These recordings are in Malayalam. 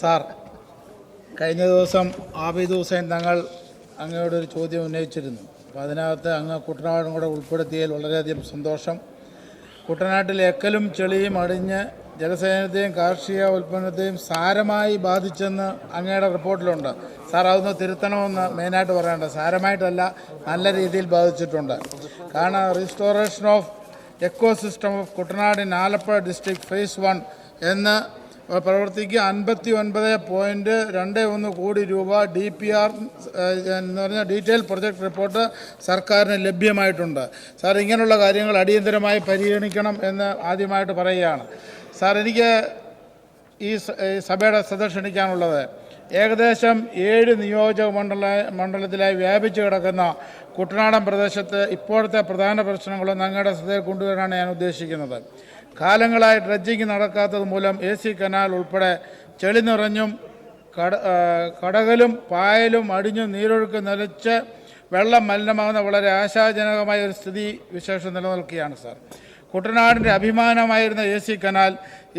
സാർ കഴിഞ്ഞ ദിവസം ആബിദ് ഹുസൈൻ തങ്ങൾ അങ്ങയോട് ഒരു ചോദ്യം ഉന്നയിച്ചിരുന്നു. അപ്പോൾ അതിനകത്ത് അങ്ങ് കുട്ടനാടും കൂടെ ഉൾപ്പെടുത്തിയതിൽ വളരെയധികം സന്തോഷം. കുട്ടനാട്ടിൽ എക്കലും ചെളിയും അടിഞ്ഞ് ജലസേചനത്തെയും കാർഷിക ഉൽപ്പന്നത്തെയും സാരമായി ബാധിച്ചെന്ന് അങ്ങയുടെ റിപ്പോർട്ടിലുണ്ട്. സാർ അതൊന്ന് തിരുത്തണമെന്ന് മെയിനായിട്ട് പറയേണ്ട സാരമായിട്ടല്ല നല്ല രീതിയിൽ ബാധിച്ചിട്ടുണ്ട്. കാരണം restoration of ecosystem of Kuttanad Alappuzha district phase one എന്ന് പ്രവർത്തിക്ക് അൻപത്തി ഒൻപത് പോയിന്റ് രണ്ട് ഒന്ന് കോടി രൂപ ഡി പി ആർ എന്ന് പറഞ്ഞ ഡീറ്റെയിൽ പ്രൊജക്ട് റിപ്പോർട്ട് സർക്കാരിന് ലഭ്യമായിട്ടുണ്ട്. സാർ ഇങ്ങനെയുള്ള കാര്യങ്ങൾ അടിയന്തരമായി പരിഗണിക്കണം എന്ന് ആദ്യമായിട്ട് പറയുകയാണ്. സാർ എനിക്ക് ഈ സഭയുടെ ശ്രദ്ധ ക്ഷണിക്കാനുള്ളത്. ഏകദേശം ഏഴ് നിയോജക മണ്ഡല മണ്ഡലത്തിലായി വ്യാപിച്ചു കിടക്കുന്ന കുട്ടനാടൻ പ്രദേശത്ത് ഇപ്പോഴത്തെ പ്രധാന പ്രശ്നങ്ങളും ഞങ്ങളുടെ ശ്രദ്ധയിൽ കൊണ്ടുവരാനാണ് ഞാൻ ഉദ്ദേശിക്കുന്നത്. കാലങ്ങളായി ഡ്രഡ്ജിങ് നടക്കാത്തത് മൂലം എ സി കനാൽ ഉൾപ്പെടെ ചെളി നിറഞ്ഞും കട കടകലും പായലും അടിഞ്ഞും നീരൊഴുക്ക് നിലച്ച് വെള്ളം മലിനമാകുന്ന വളരെ ആശാജനകമായ ഒരു സ്ഥിതി വിശേഷം നിലനിൽക്കുകയാണ് സാർ. കുട്ടനാടിന്റെ അഭിമാനമായിരുന്ന A C canal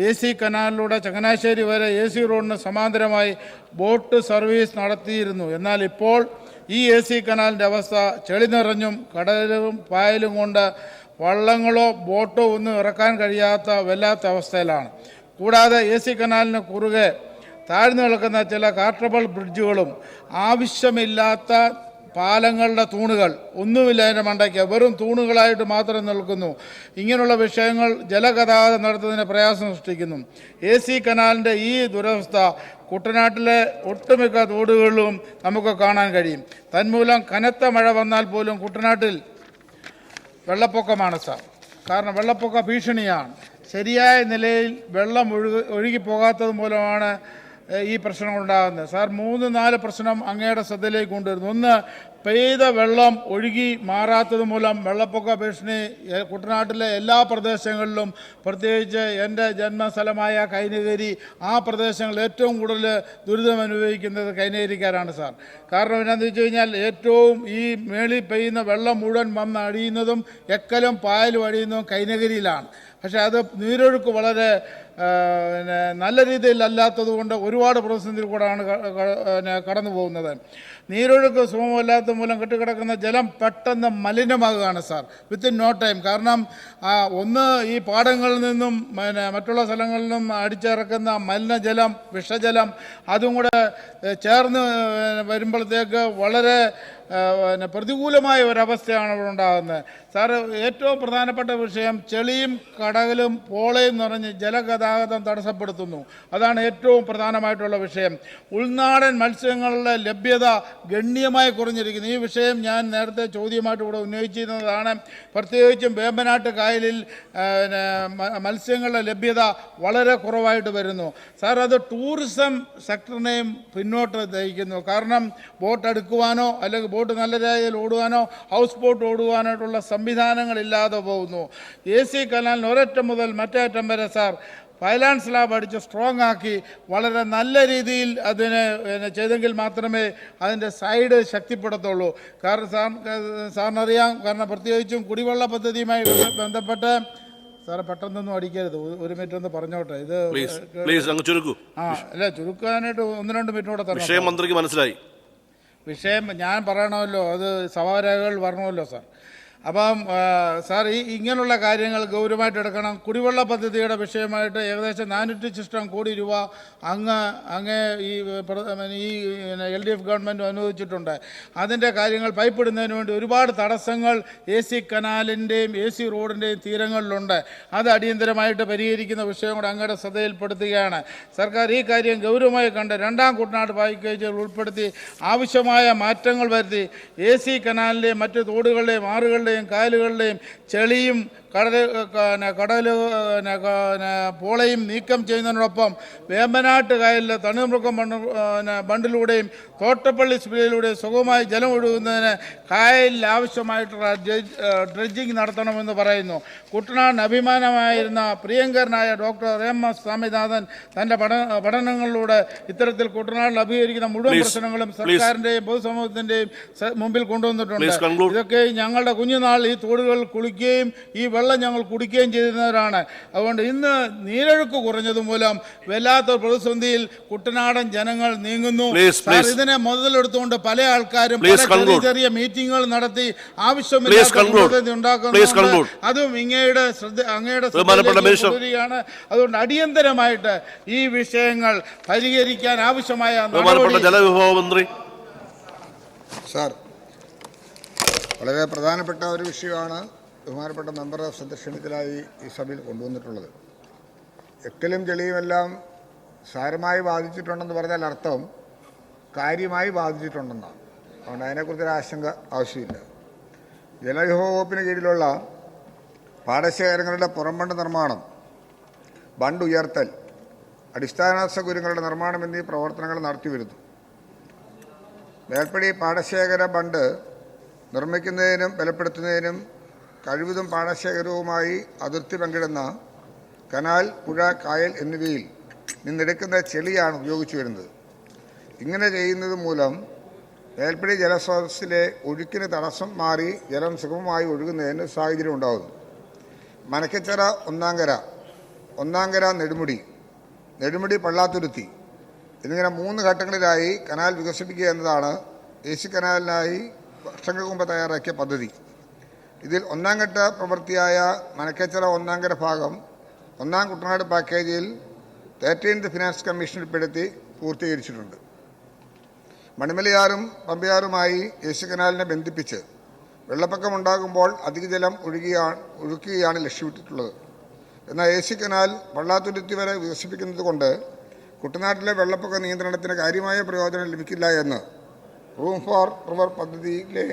A C കനാലിലൂടെ Changanassery വരെ എ സി റോഡിന് സമാന്തരമായി ബോട്ട് സർവീസ് നടത്തിയിരുന്നു. എന്നാൽ ഇപ്പോൾ ഈ എ സി കനാലിന്റെ അവസ്ഥ ചെളി നിറഞ്ഞും കടലും പായലും കൊണ്ട് വള്ളങ്ങളോ ബോട്ടോ ഒന്നും ഇറക്കാൻ കഴിയാത്ത വല്ലാത്ത അവസ്ഥയിലാണ്. കൂടാതെ എ സി കനാലിന് കുറുകെ താഴ്ന്നു കിടക്കുന്ന ചില കാർട്ടബിൾ ബ്രിഡ്ജുകളും ആവശ്യമില്ലാത്ത പാലങ്ങളുടെ തൂണുകൾ ഒന്നുമില്ല അതിന്റെ മണ്ടയ്ക്ക്. വെറും തൂണുകളായിട്ട് മാത്രം നിൽക്കുന്നു. ഇങ്ങനെയുള്ള വിഷയങ്ങൾ ജലഗതാഗതം നടത്തുന്നതിന് പ്രയാസം സൃഷ്ടിക്കുന്നു. എ സി കനാലിന്റെ ഈ ദുരവസ്ഥ കുട്ടനാട്ടിലെ ഒട്ടുമിക്ക തോടുകളിലും നമുക്ക് കാണാൻ കഴിയും. തന്മൂലം കനത്ത മഴ വന്നാൽ പോലും കുട്ടനാട്ടിൽ വെള്ളപ്പൊക്കമാണ് സാർ. കാരണം വെള്ളപ്പൊക്ക ഭീഷണിയാണ്. ശരിയായ നിലയിൽ വെള്ളം ഒഴുകി ഒഴുകിപ്പോകാത്തത് മൂലമാണ് ഈ പ്രശ്നങ്ങളുണ്ടാകുന്നത്. സാർ മൂന്ന് നാല് പ്രശ്നം അങ്ങയുടെ ശ്രദ്ധയിലേക്ക് കൊണ്ടുവരുന്നു. ഒന്ന് പെയ്ത വെള്ളം ഒഴുകി മാറാത്തത് മൂലം വെള്ളപ്പൊക്ക ഭീഷണി കുട്ടനാട്ടിലെ എല്ലാ പ്രദേശങ്ങളിലും പ്രത്യേകിച്ച് എന്റെ ജന്മസ്ഥലമായ കൈനകേരി ആ പ്രദേശങ്ങളിൽ ഏറ്റവും കൂടുതൽ ദുരിതം അനുഭവിക്കുന്നത് കൈനകരിക്കാരാണ് സാർ. കാരണം എന്നാന്ന് വെച്ച് കഴിഞ്ഞാൽ ഏറ്റവും ഈ മേളിൽ പെയ്യുന്ന വെള്ളം മുഴുവൻ വന്ന് അഴിയുന്നതും എക്കലും പായലും അഴിയുന്നതും കൈനകരിയിലാണ്. പക്ഷേ അത് നീരൊഴുക്ക് വളരെ പിന്നെ നല്ല രീതിയിലല്ലാത്തത് കൊണ്ട് ഒരുപാട് പ്രതിസന്ധിയിൽ കൂടെയാണ് കടന്നു പോകുന്നത് നീരൊഴുക്ക് സുഗമല്ലാത്ത മൂലം കെട്ടിക്കിടക്കുന്ന ജലം പെട്ടെന്ന് മലിനമാകുകയാണ് സാർ വിത്തിൻ നോ ടൈം കാരണം ഒന്ന് ഈ പാടങ്ങളിൽ നിന്നും പിന്നെ മറ്റുള്ള സ്ഥലങ്ങളിൽ നിന്നും അടിച്ചിറക്കുന്ന മലിനജലം വിഷജലം അതും കൂടെ ചേർന്ന് വരുമ്പോഴത്തേക്ക് വളരെ പിന്നെ പ്രതികൂലമായ ഒരവസ്ഥയാണ് ഇവിടെ ഉണ്ടാകുന്നത്. സാറ് ഏറ്റവും പ്രധാനപ്പെട്ട വിഷയം ചെളിയും കടകലും പോളയും നിറഞ്ഞ് ജലഗതാഗതം തടസ്സപ്പെടുത്തുന്നു. അതാണ് ഏറ്റവും പ്രധാനമായിട്ടുള്ള വിഷയം. ഉൾനാടൻ മത്സ്യങ്ങളുടെ ലഭ്യത ഗണ്യമായി കുറഞ്ഞിരിക്കുന്നു. ഈ വിഷയം ഞാൻ നേരത്തെ ചോദ്യമായിട്ട് ഇവിടെ ഉന്നയിച്ചിരുന്നതാണ്. പ്രത്യേകിച്ചും വേമ്പനാട്ട് കായലിൽ മത്സ്യങ്ങളുടെ ലഭ്യത വളരെ കുറവായിട്ട് വരുന്നു. സാർ അത് ടൂറിസം സെക്ടറിനെയും പിന്നോട്ട് നയിക്കുന്നു. കാരണം ബോട്ട് അടുക്കുവാനോ അല്ലെങ്കിൽ ബോട്ട് നല്ല രീതിയിൽ ഓടുവാനോ ഹൗസ് ബോട്ട് ഓടുവാനായിട്ടുള്ള സംവിധാനങ്ങളില്ലാതെ പോകുന്നു. എ സി കനാലിന് ഒരറ്റം മുതൽ മറ്റേ അറ്റം വരെ സാർ ഫൈനാൻസ് ലാബ് അടിച്ച് സ്ട്രോങ് ആക്കി വളരെ നല്ല രീതിയിൽ അതിനെ പിന്നെ ചെയ്തെങ്കിൽ മാത്രമേ അതിന്റെ സൈഡ് ശക്തിപ്പെടുത്തുള്ളൂ. കാരണം സാർ സാറിനറിയാം കാരണം പ്രത്യേകിച്ചും കുടിവെള്ള പദ്ധതിയുമായി ബന്ധപ്പെട്ട് സാറെ പെട്ടെന്നൊന്നും അടിക്കരുത്. ഒരു- മിനിറ്റ് ഒന്ന് പറഞ്ഞോട്ടെ. ഇത് പ്ലീസ് പ്ലീസ് അങ്ങ് ചുരുക്കൂ. ആ അല്ല ചുരുക്കാനായിട്ട് ഒന്ന് രണ്ട് മിനിറ്റ് കൂടെ വിഷയം മന്ത്രിക്ക് മനസ്സിലായി. വിഷയം ഞാൻ പറയണമല്ലോ. അത് സഭാരേഖകൾ വരണമല്ലോ സാർ. അപ്പം സാർ ഈ ഇങ്ങനെയുള്ള കാര്യങ്ങൾ ഗൗരവമായിട്ട് എടുക്കണം. കുടിവെള്ള പദ്ധതിയുടെ വിഷയമായിട്ട് ഏകദേശം നാനൂറ്റി ശിഷ്ടം കോടി രൂപ അങ്ങ് അങ്ങേ ഈ ഈ എൽ ഡി എഫ് ഗവൺമെന്റ് അനുവദിച്ചിട്ടുണ്ട്. അതിന്റെ കാര്യങ്ങൾ പൈപ്പ് ഇടുന്നതിന് വേണ്ടി ഒരുപാട് തടസ്സങ്ങൾ എ സി കനാലിന്റെയും എ സി റോഡിന്റെയും തീരങ്ങളിലുണ്ട്. അത് അടിയന്തരമായിട്ട് പരിഹരിക്കുന്ന വിഷയം കൂടെ അങ്ങയുടെ ശ്രദ്ധയിൽപ്പെടുത്തുകയാണ്. സർക്കാർ ഈ കാര്യം ഗൗരവമായി കണ്ട് രണ്ടാം കുട്ടനാട് പാക്കേജുകൾ ഉൾപ്പെടുത്തി ആവശ്യമായ മാറ്റങ്ങൾ വരുത്തി എ സി കനാലിന്റെയും മറ്റ് തോടുകളുടെയും ആറുകളുടെയും കായലുകളുടെയും ചെളിയും കടൽ പിന്നെ കടൽ പിന്നെ പിന്നെ പോളയും നീക്കം ചെയ്യുന്നതിനോടൊപ്പം വേമ്പനാട്ട് കായലിലെ തണുമൃഗം ബണ്ട് പിന്നെ ബണ്ടിലൂടെയും തോട്ടപ്പള്ളി സ്പിരിയിലൂടെയും സുഗമമായി ജലം ഒഴുകുന്നതിന് കായലിൽ ആവശ്യമായിട്ടുള്ള ഡ്രഡ്ജിങ് നടത്തണമെന്ന് പറയുന്നു. കുട്ടനാടിന് അഭിമാനമായിരുന്ന പ്രിയങ്കരനായ ഡോക്ടർ എം എസ് സ്വാമിനാഥൻ തന്റെ പഠന പഠനങ്ങളിലൂടെ ഇത്തരത്തിൽ കുട്ടനാടിൽ അഭികരിക്കുന്ന മുഴുവൻ പ്രശ്നങ്ങളും സർക്കാരിന്റെയും പൊതുസമൂഹത്തിന്റെയും മുമ്പിൽ കൊണ്ടുവന്നിട്ടുണ്ട്. ഇതൊക്കെ ഞങ്ങളുടെ കുഞ്ഞുനാൾ ഈ തോടുകൾ കുളിക്കുകയും ഈ വെള്ളം വെള്ളം ഞങ്ങൾ കുടിക്കുകയും ചെയ്തിരുന്നവരാണ്. അതുകൊണ്ട് ഇന്ന് നീരൊഴുക്ക് കുറഞ്ഞത് മൂലം വല്ലാത്ത പ്രതിസന്ധിയിൽ കുട്ടനാടൻ ജനങ്ങൾ നീങ്ങുന്നു. ഇതിനെ മുതലെടുത്തുകൊണ്ട് പല ആൾക്കാരും പല ചെറിയ. ചെറിയ മീറ്റിങ്ങുകൾ നടത്തി ആവശ്യമില്ലാത്ത conclude. അതും ഇങ്ങയുടെ ശ്രദ്ധ അങ്ങയുടെ ശ്രദ്ധയാണ് അതുകൊണ്ട് അടിയന്തരമായിട്ട് ഈ വിഷയങ്ങൾ പരിഹരിക്കാൻ ആവശ്യമായ ജലവിഭവ മന്ത്രി സാർ വളരെ പ്രധാനപ്പെട്ട ഒരു വിഷയമാണ്. ബഹുമാനപ്പെട്ട മെമ്പർ ശ്രദ്ധ ക്ഷണിക്കലായി ഈ സഭയിൽ കൊണ്ടുവന്നിട്ടുള്ളത്. എക്കലും ചെളിയുമെല്ലാം സാരമായി ബാധിച്ചിട്ടുണ്ടെന്ന് പറഞ്ഞാൽ അർത്ഥം കാര്യമായി ബാധിച്ചിട്ടുണ്ടെന്നാണ്. അതുകൊണ്ട് അതിനെക്കുറിച്ചൊരു ആശങ്ക ആവശ്യമില്ല. ജലവിഭവ വകുപ്പിന് കീഴിലുള്ള പാടശേഖരങ്ങളുടെ പുറംബണ്ട് നിർമ്മാണം ബണ്ട് ഉയർത്തൽ അടിസ്ഥാന സൗകര്യങ്ങളുടെ നിർമ്മാണം എന്നീ പ്രവർത്തനങ്ങൾ നടത്തിവരുന്നു. മേൽപ്പടി പാടശേഖര ബണ്ട് നിർമ്മിക്കുന്നതിനും ബലപ്പെടുത്തുന്നതിനും കഴിവതും പാടശേഖരവുമായി അതിർത്തി പങ്കിടുന്ന കനാൽ പുഴ കായൽ എന്നിവയിൽ നിന്നെടുക്കുന്ന ചെളിയാണ് ഉപയോഗിച്ചു വരുന്നത്. ഇങ്ങനെ ചെയ്യുന്നത് മൂലം മേൽപ്പടി ജലസ്രോതസ്സിലെ ഒഴുക്കിന് തടസ്സം മാറി ജലം സുഗമമായി ഒഴുകുന്നതിന് സാഹചര്യം ഉണ്ടാകുന്നു. മനക്കച്ചിറ ഒന്നാങ്കര ഒന്നാങ്കര നെടുമുടി നെടുമുടി പള്ളാത്തുരുത്തി എന്നിങ്ങനെ മൂന്ന് ഘട്ടങ്ങളിലായി കനാൽ വികസിപ്പിക്കുക എന്നതാണ് ദേശീയ കനാലിനായി വർഷങ്ങൾക്ക് മുമ്പ് തയ്യാറാക്കിയ പദ്ധതി. ഇതിൽ ഒന്നാം ഘട്ട പ്രവൃത്തിയായ മനക്കച്ചിറ ഒന്നാങ്കര ഭാഗം ഒന്നാം കുട്ടനാട് പാക്കേജിൽ തേർട്ടീൻത് ഫിനാൻസ് കമ്മീഷൻ ഉൾപ്പെടുത്തി പൂർത്തീകരിച്ചിട്ടുണ്ട്. മണിമലയാറും പമ്പയാറുമായി ദേശീയ കനാലിനെ ബന്ധിപ്പിച്ച് വെള്ളപ്പൊക്കമുണ്ടാകുമ്പോൾ അധിക ജലം ഒഴുകിയാണ് ഒഴുക്കുകയാണ് ലക്ഷ്യമിട്ടിട്ടുള്ളത്. എന്നാൽ ഏസി കനാൽ വള്ളാത്തുരുത്തി വരെ വികസിപ്പിക്കുന്നത് കൊണ്ട് കുട്ടനാട്ടിലെ വെള്ളപ്പൊക്ക നിയന്ത്രണത്തിന് കാര്യമായ പ്രയോജനം ലഭിക്കില്ല എന്ന് റൂം ഫോർ റിവർ പദ്ധതിയിലെ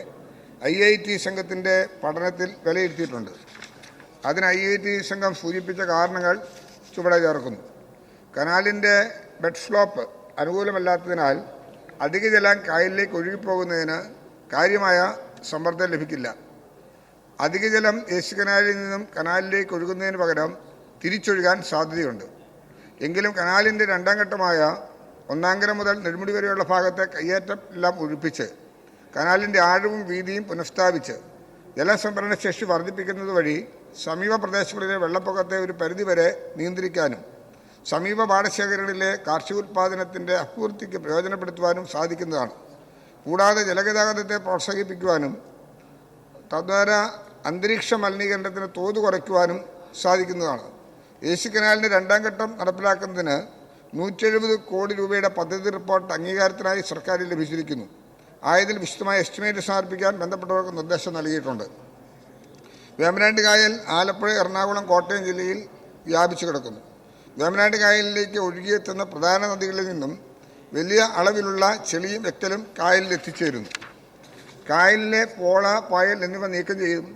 ഐ ഐ ടി സംഘത്തിന്റെ പഠനത്തിൽ വിലയിരുത്തിയിട്ടുണ്ട്. അതിന് ഐ ഐ ടി സംഘം സൂചിപ്പിച്ച കാരണങ്ങൾ ചുവടെ ചേർക്കുന്നു. കനാലിന്റെ ബെഡ് സ്ലോപ്പ് അനുകൂലമല്ലാത്തതിനാൽ അധിക ജലം കായലിലേക്ക് ഒഴുകിപ്പോകുന്നതിന് കാര്യമായ സമ്മർദ്ദം ലഭിക്കില്ല. അധിക ജലം ദേശീയ കനാലിൽ നിന്നും കനാലിലേക്ക് ഒഴുകുന്നതിന് പകരം തിരിച്ചൊഴുകാൻ സാധ്യതയുണ്ട്. എങ്കിലും കനാലിന്റെ രണ്ടാം ഘട്ടമായ ഒന്നാംകരം മുതൽ നെടുമുടി വരെയുള്ള ഭാഗത്തെ കയ്യേറ്റം എല്ലാം ഒഴിപ്പിച്ച് കനാലിന്റെ ആഴവും വീതിയും പുനഃസ്ഥാപിച്ച് ജലസംഭരണ ശേഷി വർദ്ധിപ്പിക്കുന്നത് വഴി സമീപ പ്രദേശങ്ങളിലെ വെള്ളപ്പൊക്കത്തെ ഒരു പരിധിവരെ നിയന്ത്രിക്കാനും സമീപ പാടശേഖരങ്ങളിലെ കാർഷികോൽപാദനത്തിന്റെ അഭിവൃദ്ധിക്ക് പ്രയോജനപ്പെടുത്തുവാനും സാധിക്കുന്നതാണ്. കൂടാതെ ജലഗതാഗതത്തെ പ്രോത്സാഹിപ്പിക്കുവാനും തദ്വാര അന്തരീക്ഷ മലിനീകരണത്തിന് തോത് കുറയ്ക്കുവാനും സാധിക്കുന്നതാണ്. ഏസി കനാലിന്റെ രണ്ടാം ഘട്ടം നടപ്പിലാക്കുന്നതിന് നൂറ്റെഴുപത് കോടി രൂപയുടെ പദ്ധതി റിപ്പോർട്ട് അംഗീകാരത്തിനായി സർക്കാരിൽ ലഭിച്ചിരിക്കുന്നു. ആയതിൽ വിശദമായ എസ്റ്റിമേറ്റ് സമർപ്പിക്കാൻ ബന്ധപ്പെട്ടവർക്ക് നിർദ്ദേശം നൽകിയിട്ടുണ്ട്. വേമ്പനാട്ട് കായൽ ആലപ്പുഴ എറണാകുളം കോട്ടയം ജില്ലയിൽ വ്യാപിച്ചു കിടക്കുന്നു. വേമ്പനാട്ട് കായലിലേക്ക് ഒഴുകിയെത്തുന്ന പ്രധാന നദികളിൽ നിന്നും വലിയ അളവിലുള്ള ചെളിയും വെക്കലും കായലിൽ എത്തിച്ചേരുന്നു. കായലിലെ പോള പായൽ എന്നിവ നീക്കം ചെയ്തും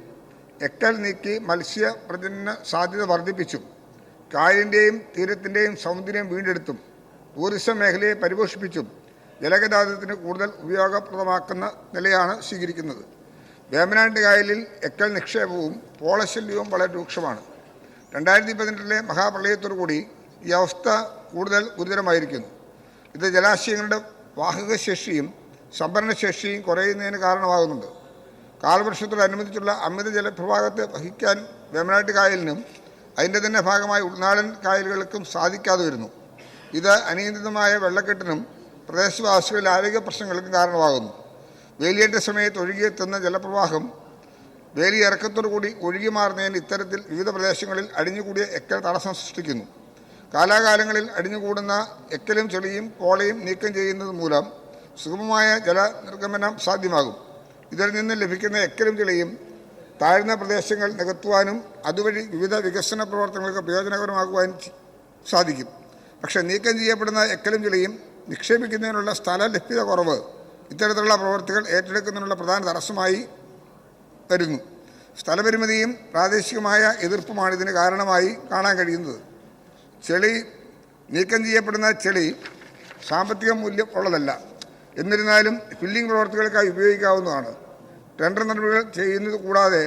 എക്കൽ നീക്കി മത്സ്യ പ്രജനന സാധ്യത വർദ്ധിപ്പിച്ചും കായലിന്റെയും തീരത്തിന്റെയും സൗന്ദര്യം വീണ്ടെടുത്തും ടൂറിസം മേഖലയെ പരിപോഷിപ്പിച്ചും ജലഗതാഗതത്തിന് കൂടുതൽ ഉപയോഗപ്രദമാക്കുന്ന നിലയാണ് സ്വീകരിക്കുന്നത്. വേമനാട് കായലിൽ എക്കൽ നിക്ഷേപവും പോളശല്യവും വളരെ രൂക്ഷമാണ്. രണ്ടായിരത്തി പതിനെട്ടിലെ മഹാപ്രളയത്തോടു കൂടി ഈ അവസ്ഥ കൂടുതൽ ഗുരുതരമായിരിക്കുന്നു. ഇത് ജലാശയങ്ങളുടെ വാഹകശേഷിയും സംഭരണശേഷിയും കുറയുന്നതിന് കാരണമാകുന്നുണ്ട്. കാലവർഷത്തോടനുബന്ധിച്ചുള്ള അമിത ജലപ്രവാഹത്തെ വഹിക്കാൻ വേമ്പനാട്ട് കായലിനും അതിന്റെ തന്നെ ഭാഗമായി ഉൾനാടൻ കായലുകൾക്കും സാധിക്കാതെ വരുന്നു. ഇത് അനിയന്ത്രിതമായ വെള്ളക്കെട്ടിനും പ്രദേശവാസികളുടെ ആരോഗ്യ പ്രശ്നങ്ങൾക്ക് കാരണമാകുന്നു. വേലിയേറ്റ സമയത്ത് ഒഴുകിയെത്തുന്ന ജലപ്രവാഹം വേലി ഇറക്കത്തോടു കൂടി ഒഴുകി മാറുന്നതിന് ഇത്തരത്തിൽ വിവിധ പ്രദേശങ്ങളിൽ അടിഞ്ഞുകൂടിയ എക്കൽ തടസ്സം സൃഷ്ടിക്കുന്നു. കാലാകാലങ്ങളിൽ അടിഞ്ഞുകൂടുന്ന എക്കലും ചെളിയും കോളയും നീക്കം ചെയ്യുന്നത് മൂലം സുഗമമായ ജല നിർഗമനം സാധ്യമാകും. ഇതിൽ നിന്ന് ലഭിക്കുന്ന എക്കലും ചെളിയും താഴ്ന്ന പ്രദേശങ്ങൾ നികത്തുവാനും അതുവഴി വിവിധ വികസന പ്രവർത്തനങ്ങൾക്ക് പ്രയോജനകരമാക്കുവാനും സാധിക്കും. പക്ഷേ നീക്കം ചെയ്യപ്പെടുന്ന എക്കലും ചെളിയും നിക്ഷേപിക്കുന്നതിനുള്ള സ്ഥല ലഭ്യത കുറവ് ഇത്തരത്തിലുള്ള പ്രവർത്തികൾ ഏറ്റെടുക്കുന്നതിനുള്ള പ്രധാന തടസ്സമായി വരുന്നു. സ്ഥലപരിമിതിയും പ്രാദേശികമായ എതിർപ്പുമാണ് ഇതിന് കാരണമായി കാണാൻ കഴിയുന്നത്. ചെളി നീക്കം ചെയ്യപ്പെടുന്ന ചെളി സാമ്പത്തിക മൂല്യം ഉള്ളതല്ല. എന്നിരുന്നാലും ഫില്ലിംഗ് പ്രവർത്തികൾക്കായി ഉപയോഗിക്കാവുന്നതാണ്. ടെൻഡർ നടപടികൾ ചെയ്യുന്നത് കൂടാതെ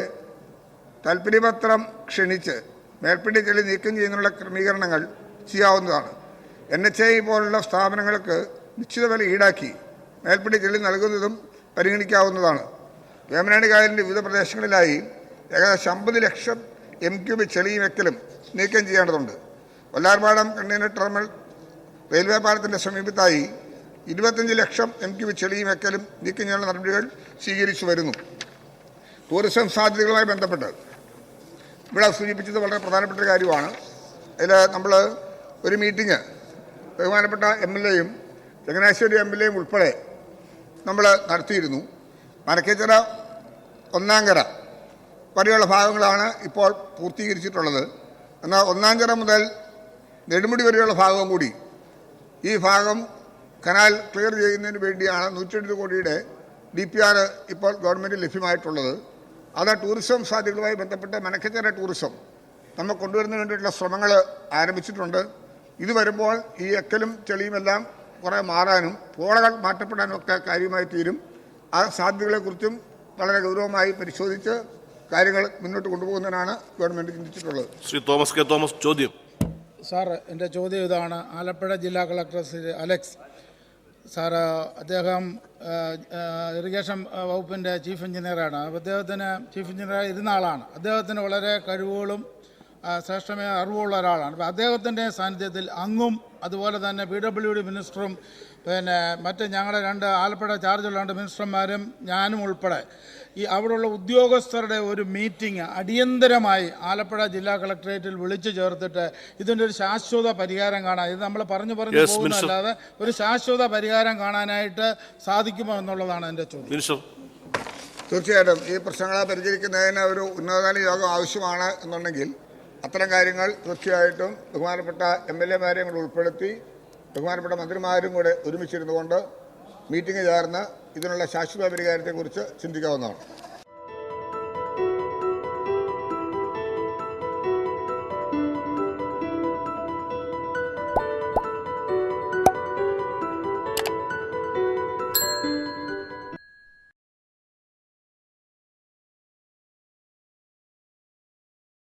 താൽപ്പര്യപത്രം ക്ഷണിച്ച് മേൽപ്പടി ചെളി നീക്കം ചെയ്യുന്നതിനുള്ള ക്രമീകരണങ്ങൾ ചെയ്യാവുന്നതാണ്. എൻ എച്ച് ഐ പോലുള്ള സ്ഥാപനങ്ങൾക്ക് നിശ്ചിത വില ഈടാക്കി മേൽപ്പടി ചെളി നൽകുന്നതും പരിഗണിക്കാവുന്നതാണ്. വേമനാട് കായലിന്റെ വിവിധ പ്രദേശങ്ങളിലായി ഏകദേശം അമ്പത് ലക്ഷം എം ക്യൂബ് ചെളിയും വെക്കലും നീക്കം ചെയ്യേണ്ടതുണ്ട്. വല്ലാർപാടം കണ്ടെയ്നർ ടെർമിനൽ റെയിൽവേ പാലത്തിന്റെ സമീപത്തായി ഇരുപത്തഞ്ച് ലക്ഷം എം ക്യൂബ് ചെളിയും വെക്കലും നീക്കം ചെയ്യാനുള്ള നടപടികൾ സ്വീകരിച്ചു വരുന്നു. ടൂറിസം സാധ്യതകളുമായി ബന്ധപ്പെട്ട് ഇവിടെ സൂചിപ്പിച്ചത് വളരെ പ്രധാനപ്പെട്ട കാര്യമാണ്. അതിൽ നമ്മൾ ഒരു മീറ്റിംഗ് ബഹുമാനപ്പെട്ട എം എൽ എയും ചങ്ങനാശ്ശേരി എം എൽ എയും ഉൾപ്പെടെ നമ്മൾ നടത്തിയിരുന്നു. മരക്കേച്ചിറ ഒന്നാംകര വരെയുള്ള ഭാഗങ്ങളാണ് ഇപ്പോൾ പൂർത്തീകരിച്ചിട്ടുള്ളത്. എന്നാൽ ഒന്നാംകര മുതൽ നെടുമുടി വരെയുള്ള ഭാഗവും കൂടി ഈ ഭാഗം കനാൽ ക്ലിയർ ചെയ്യുന്നതിന് വേണ്ടിയാണ് നൂറ്റെഴുപത് കോടിയുടെ ഡി പി ആർ ഇപ്പോൾ ഗവൺമെന്റ് ലഭ്യമായിട്ടുള്ളത്. അത് ടൂറിസം സാധ്യതകളുമായി ബന്ധപ്പെട്ട് മനക്കച്ചേര ടൂറിസം നമ്മൾ കൊണ്ടുവരുന്നതിന് വേണ്ടിയിട്ടുള്ള ശ്രമങ്ങൾ ആരംഭിച്ചിട്ടുണ്ട്. ഇത് വരുമ്പോൾ ഈ എക്കലും ചെളിയുമെല്ലാം കുറേ മാറാനും പോളകൾ മാറ്റപ്പെടാനും ഒക്കെ കാര്യമായി തീരും. ആ സാധ്യതകളെക്കുറിച്ചും വളരെ ഗൗരവമായി പരിശോധിച്ച് കാര്യങ്ങൾ മുന്നോട്ട് കൊണ്ടുപോകുന്നതിനാണ് ഗവൺമെന്റ് ചിന്തിച്ചിട്ടുള്ളത്. ശ്രീ തോമസ് കെ തോമസ് ചോദ്യം. സാർ എന്റെ ചോദ്യം ഇതാണ്. ആലപ്പുഴ ജില്ലാ കളക്ടർ ശ്രീ അലക്സ്. സാർ അദ്ദേഹം ഇറിഗേഷൻ വകുപ്പിന്റെ ചീഫ് എഞ്ചിനീയറാണ്. അദ്ദേഹത്തിന് ചീഫ് എഞ്ചിനീയർ ഇരുന്ന ആളാണ് അദ്ദേഹത്തിന് വളരെ കഴിവുകളും ശ്രേഷ്ഠമായ അറിവുള്ള ഒരാളാണ്. അപ്പോൾ അദ്ദേഹത്തിന്റെ സാന്നിധ്യത്തിൽ അങ്ങും അതുപോലെ തന്നെ പി ഡബ്ല്യു ഡി മിനിസ്റ്ററും പിന്നെ മറ്റ് ഞങ്ങളുടെ രണ്ട് ആലപ്പുഴ ചാർജുള്ള രണ്ട് മിനിസ്റ്റർമാരും ഞാനും ഉൾപ്പെടെ ഈ അവിടെയുള്ള ഉദ്യോഗസ്ഥരുടെ ഒരു മീറ്റിംഗ് അടിയന്തരമായി ആലപ്പുഴ ജില്ലാ കളക്ടറേറ്റിൽ വിളിച്ചു ചേർത്തിട്ട് ഇതിന്റെ ഒരു ശാശ്വത പരിഹാരം കാണാൻ ഇത് നമ്മൾ പറഞ്ഞു പറഞ്ഞു Yes, പോകുന്നതല്ലാതെ ഒരു ശാശ്വത പരിഹാരം കാണാനായിട്ട് സാധിക്കുമോ എന്നുള്ളതാണ് എന്റെ ചോദ്യം. മിനിസ്റ്റർ. തീർച്ചയായിട്ടും ഈ പ്രശ്നങ്ങളെ പരിചരിക്കുന്നതിന് ഒരു ഉന്നതതല യോഗം ആവശ്യമാണ് എന്നുണ്ടെങ്കിൽ അത്തരം കാര്യങ്ങൾ തീർച്ചയായിട്ടും ബഹുമാനപ്പെട്ട എം എൽ എമാരെയും കൂടെ ഉൾപ്പെടുത്തി ബഹുമാനപ്പെട്ട മന്ത്രിമാരും കൂടെ ഒരുമിച്ചിരുന്നുകൊണ്ട് മീറ്റിംഗ് ചേർന്ന് ഇതിനുള്ള ശാശ്വത പരിഹാരത്തെക്കുറിച്ച് ചിന്തിക്കാവുന്നതാണ്.